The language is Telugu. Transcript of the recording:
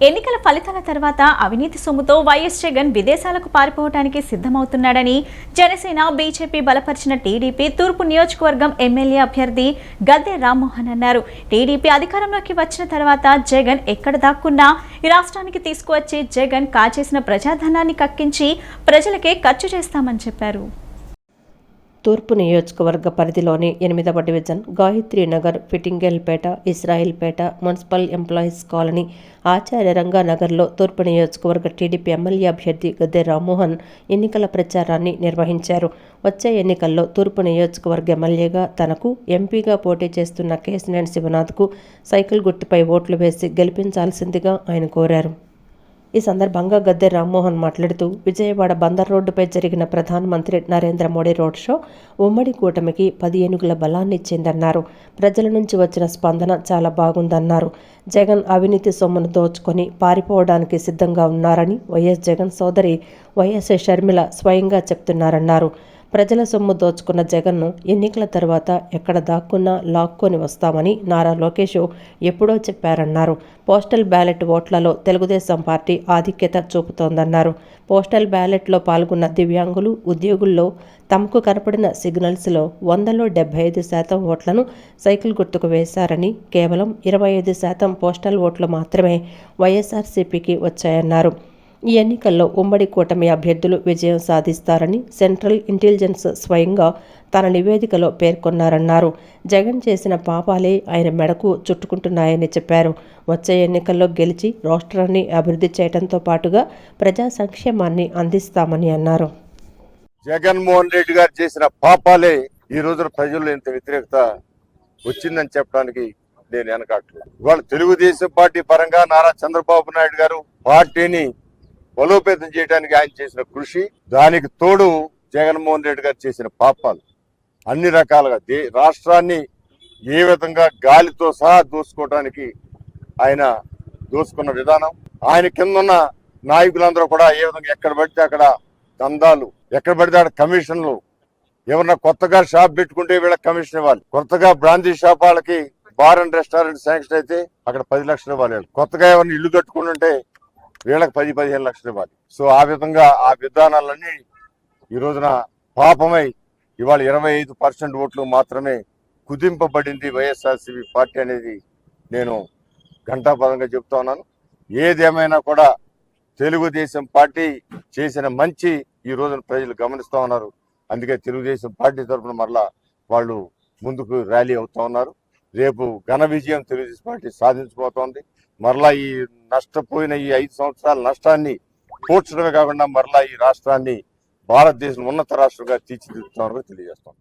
ఎన్నికల ఫలితాల తర్వాత అవినీతి సొమ్ముతో వైఎస్ జగన్ విదేశాలకు పారిపోవటానికి సిద్ధమవుతున్నాడని జనసేన బీజేపీ బలపరిచిన టీడీపీ తూర్పు నియోజకవర్గం ఎమ్మెల్యే అభ్యర్థి గద్దె రామ్మోహన్ అన్నారు. టీడీపీ అధికారంలోకి వచ్చిన తర్వాత జగన్ ఎక్కడ దాక్కున్నా ఈ రాష్ట్రానికి తీసుకువచ్చి జగన్ కాచేసిన ప్రజాధనాన్ని కక్కించి ప్రజలకే ఖర్చు చేస్తామని చెప్పారు. తూర్పు నియోజకవర్గ పరిధిలోని ఎనిమిదవ division Gayatri Nagar Fitingelpeta Israilpeta municipal employees colony Acharya రంగానగర్లో తూర్పు నియోజకవర్గ టీడీపీ ఎమ్మెల్యే అభ్యర్థి గద్దె రామ్మోహన్ ఎన్నికల ప్రచారాన్ని నిర్వహించారు. వచ్చే ఎన్నికల్లో తూర్పు నియోజకవర్గ ఎమ్మెల్యేగా తనకు ఎంపీగా పోటీ చేస్తున్న కేసినేని శివనాథ్కు సైకిల్ గుర్తుపై ఓట్లు వేసి గెలిపించాల్సిందిగా ఆయన కోరారు. ఈ సందర్భంగా గద్దె రామ్మోహన్ మాట్లాడుతూ విజయవాడ బందర్ రోడ్డుపై జరిగిన ప్రధానమంత్రి నరేంద్ర మోడీ రోడ్ షో ఉమ్మడి కూటమికి పది ఏనుగుల బలాన్ని ఇచ్చిందన్నారు. ప్రజల నుంచి వచ్చిన స్పందన చాలా బాగుందన్నారు. జగన్ అవినీతి సొమ్మును దోచుకొని పారిపోవడానికి సిద్ధంగా ఉన్నారని వైఎస్ జగన్ సోదరి వైఎస్ షర్మిల స్వయంగా చెప్తున్నారన్నారు. ప్రజల సొమ్ము దోచుకున్న జగన్ను ఎన్నికల తర్వాత ఎక్కడ దాక్కున్నా లాక్కొని వస్తామని నారా లోకేష్ ఎప్పుడో చెప్పారన్నారు. పోస్టల్ బ్యాలెట్ ఓట్లలో తెలుగుదేశం పార్టీ ఆధిక్యత చూపుతోందన్నారు. పోస్టల్ బ్యాలెట్లో పాల్గొన్న దివ్యాంగులు ఉద్యోగుల్లో తమకు కనపడిన సిగ్నల్స్లో వందలో డెబ్బై ఐదు శాతం ఓట్లను సైకిల్ గుర్తుకు వేశారని కేవలం ఇరవై ఐదు శాతం పోస్టల్ ఓట్లు మాత్రమే వైఎస్ఆర్సీపీకి వచ్చాయన్నారు. ఈ ఎన్నికల్లో ఉమ్మడి కూటమి అభ్యర్థులు విజయం సాధిస్తారని సెంట్రల్ ఇంటెలిజెన్స్ స్వయంగా తన నివేదికలో పేర్కొన్నారన్నారు. జగన్ చేసిన పాపాలే ఆయన మెడకు చుట్టుకుంటున్నాయని చెప్పారు. వచ్చే ఎన్నికల్లో గెలిచి రాష్ట్రాన్ని అభివృద్ధి చేయడంతో పాటుగా ప్రజా సంక్షేమాన్ని అందిస్తామని అన్నారు. జగన్మోహన్ రెడ్డి గారు చేసిన పాపాలే ఈ రోజున ప్రజల్లో ఇంత వ్యతిరేకత వచ్చిందని చెప్పడానికి నేను వెనకట్లేదు ఇవాళ తెలుగుదేశం పార్టీ పరంగా నారా చంద్రబాబు నాయుడు గారు పార్టీని బలోపేతం చేయడానికి ఆయన చేసిన కృషి దానికి తోడు జగన్మోహన్ రెడ్డి గారు చేసిన పాపాలు. అన్ని రకాలుగా దే రాష్ట్రాన్ని ఏ విధంగా గాలితో సహా దోసుకోవడానికి ఆయన దోసుకున్న విధానం. ఆయన కిందన్న నాయకులందరూ కూడా ఏ విధంగా ఎక్కడ పడితే అక్కడ దందాలు ఎక్కడ పడితే అక్కడ కమిషన్లు ఏమన్నా కొత్తగా షాప్ పెట్టుకుంటే వీళ్ళకి కమిషన్ ఇవ్వాలి. కొత్తగా బ్రాందీ షాప్ వాళ్ళకి బార్ అండ్ రెస్టారెంట్ శాంక్షన్ అయితే అక్కడ పది లక్షలు ఇవ్వాలి. కొత్తగా ఎవరిని ఇల్లు కట్టుకుంటుంటే ఉంటే వీళ్ళకి పది పదిహేను లక్షలు ఇవ్వాలి. సో ఆ విధంగా ఆ విధానాలన్నీ ఈ రోజున పాపమై ఇవాళ ఇరవై ఐదు పర్సెంట్ ఓట్లు మాత్రమే కుదింపబడింది వైఎస్ఆర్సీపీ పార్టీ అనేది నేను ఘంటాపదంగా చెప్తా ఉన్నాను. ఏదేమైనా కూడా తెలుగుదేశం పార్టీ చేసిన మంచి ఈ రోజున ప్రజలు గమనిస్తూ ఉన్నారు. అందుకే తెలుగుదేశం పార్టీ తరఫున మరలా వాళ్ళు ముందుకు ర్యాలీ అవుతా ఉన్నారు. రేపు ఘన విజయం తెలుగుదేశం పార్టీ సాధించబోతోంది. మరలా ఈ నష్టపోయిన ఈ ఐదు సంవత్సరాల నష్టాన్ని పూడ్చడమే కాకుండా మరలా ఈ రాష్ట్రాన్ని భారతదేశం ఉన్నత రాష్ట్రంగా తీర్చిదిద్దుతామని తెలియజేస్తాం.